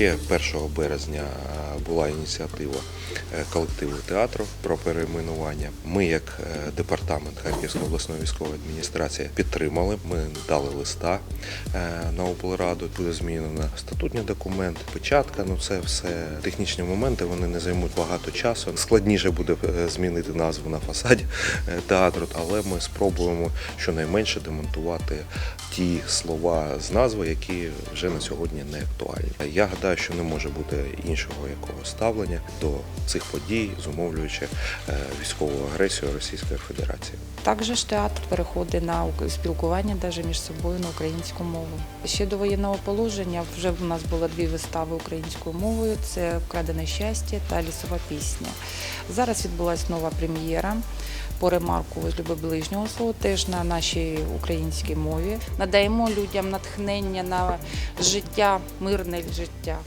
Ще 1 березня е, була ініціатива е, колективу театру про перейменування. Ми, як е, департамент Харківської обласної військової адміністрації, підтримали. Ми дали листа на облраду. Буде змінено статутні документи, печатка. Ну це все технічні моменти. Вони не займуть багато часу. Складніше буде змінити назву на фасаді театру, але ми спробуємо щонайменше демонтувати ті слова з назви, які вже на сьогодні не актуальні. Я гадаю, що не може бути іншого якого ставлення до цих подій, зумовлюючи е, військову агресію Російської Федерації. Також театр переходить на спілкування даже між собою на українську мову. Ще до воєнного положення вже в нас було дві вистави українською мовою: це Вкрадене щастя та лісова пісня. Зараз відбулася нова прем'єра по ремарку «Возлюби ближнього свого теж на нашій українській мові. Надаємо людям натхнення на життя, мирне життя,